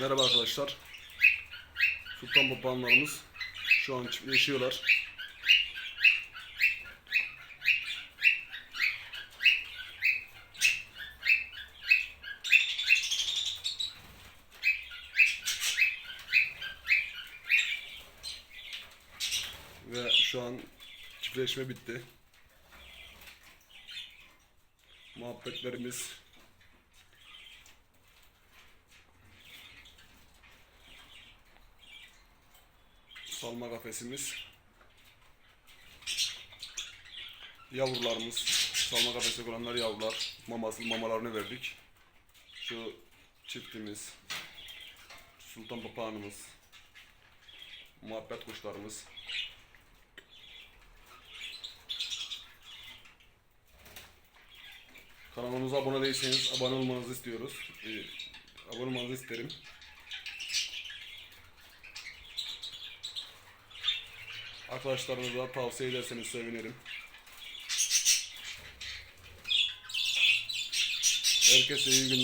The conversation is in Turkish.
Merhaba arkadaşlar. Sultan papağanlarımız şu an çiftleşiyorlar. Ve şu an çiftleşme bitti. Muhabbetlerimiz salma kafesimiz. Yavrularımız, salma kafesi olanlar yavrular. Maması, mamalarını verdik. Şu çiftimiz, sultan papağanımız, muhabbet kuşlarımız. Kanalımıza abone değilseniz abone olmanızı istiyoruz. Ee, abone olmanızı isterim. Arkadaşlarınıza tavsiye ederseniz sevinirim. Herkese iyi günler.